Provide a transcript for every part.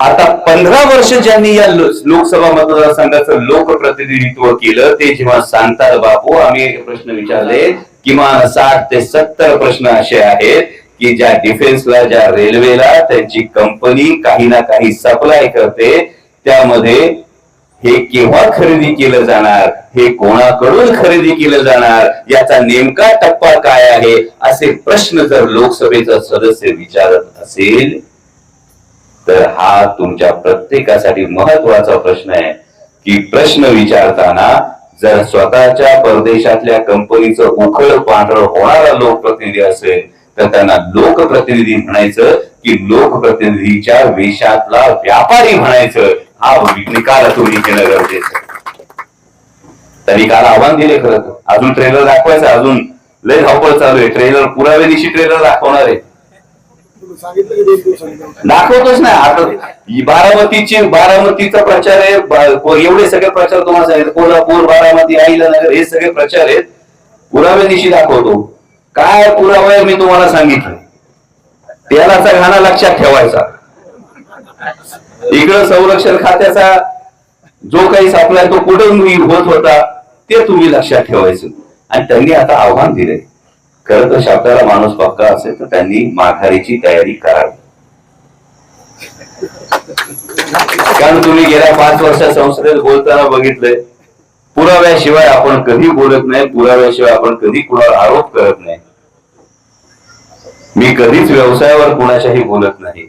आता पंधरा वर्ष ज्यांनी या लोकसभा मतदारसंघाचं लोकप्रतिनिधित्व केलं ते जेव्हा सांगतात बापू आम्ही प्रश्न विचारले किमान साठ ते सत्तर प्रश्न असे आहेत की ज्या डिफेन्सला ज्या रेल्वेला त्यांची कंपनी काही ना काही सप्लाय करते त्यामध्ये हे केव्हा खरेदी केलं जाणार हे कोणाकडून खरेदी केलं जाणार याचा नेमका टप्पा काय आहे? असे प्रश्न जर लोकसभेचा सदस्य विचारत असेल तर हा तुमच्या प्रत्येकासाठी महत्त्वाचा प्रश्न आहे की प्रश्न विचारताना जर स्वतःच्या परदेशातल्या कंपनीचं उखळ पांढर होणारा लोकप्रतिनिधी असेल तर त्यांना लोकप्रतिनिधी म्हणायचं की लोकप्रतिनिधीच्या वेशातला व्यापारी म्हणायचं. हा निकाल तुम्ही घेणं गरजेचं त्यांनी काल आव्हान दिले खरं अजून ट्रेलर दाखवायचं अजून. लय धावपळ चालू आहे. ट्रेलर पुराव्या दिवशी ट्रेलर दाखवणार आहे तुम्ही सांगितलं की दोन दिवसांनी दाखवतोच नाही आता बारामतीचे बारामतीची बारामतीचा प्रचार आहे. एवढे सगळे प्रचार तुम्हाला सांगितले. कोल्हापूर बारामती अहिल्यानगर हे सगळे प्रचार आहेत. पुराव्यानिशी दाखवतो. काय पुरावा मी तुम्हाला सांगितलं. त्यालाचा घाणा लक्षात ठेवायचा. इकडं संरक्षण खात्याचा जो काही सापलाय तो कुठून होत होता ते तुम्ही लक्षात ठेवायचं. आणि त्यांनी आता आव्हान दिले खरं तर शब्दाला माणूस पक्का असेल तर त्यांनी माघारीची तयारी करावी. कारण तुम्ही गेल्या पाच वर्षात संसदेत बोलताना बघितलंय पुराव्याशिवाय आपण कधी बोलत नाही पुराव्याशिवाय आपण कधी कुणावर आरोप करत नाही. मी कधीच व्यवसायावर कुणाच्याही बोलत नाही.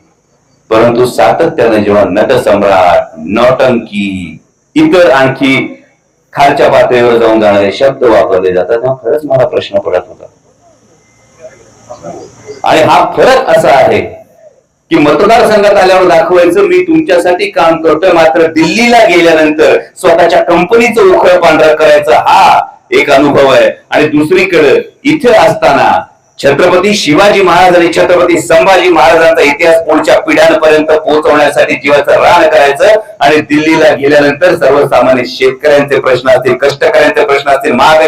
परंतु सातत्याने जेव्हा नटसम्राट नौटंकी इतर आणखी खालच्या पातळीवर जाऊन जाणारे शब्द वापरले जातात तेव्हा खरंच मला प्रश्न पडत होता. आणि हा फरक असा आहे की मतदारसंघात आल्यावर दाखवायचं मी तुमच्यासाठी काम करतोय मात्र दिल्लीला गेल्यानंतर स्वतःच्या कंपनीचं उखळ पांढरा करायचा हा एक अनुभव आहे. आणि दुसरीकडे इथे असताना छत्रपती शिवाजी महाराज आणि छत्रपती संभाजी महाराजांचा इतिहास पुढच्या पिढ्यांपर्यंत पोहोचवण्यासाठी जीवाचं रान करायचं आणि दिल्लीला गेल्यानंतर सर्वसामान्य शेतकऱ्यांचे प्रश्न असतील कष्टकऱ्यांचे प्रश्न असतील महागाई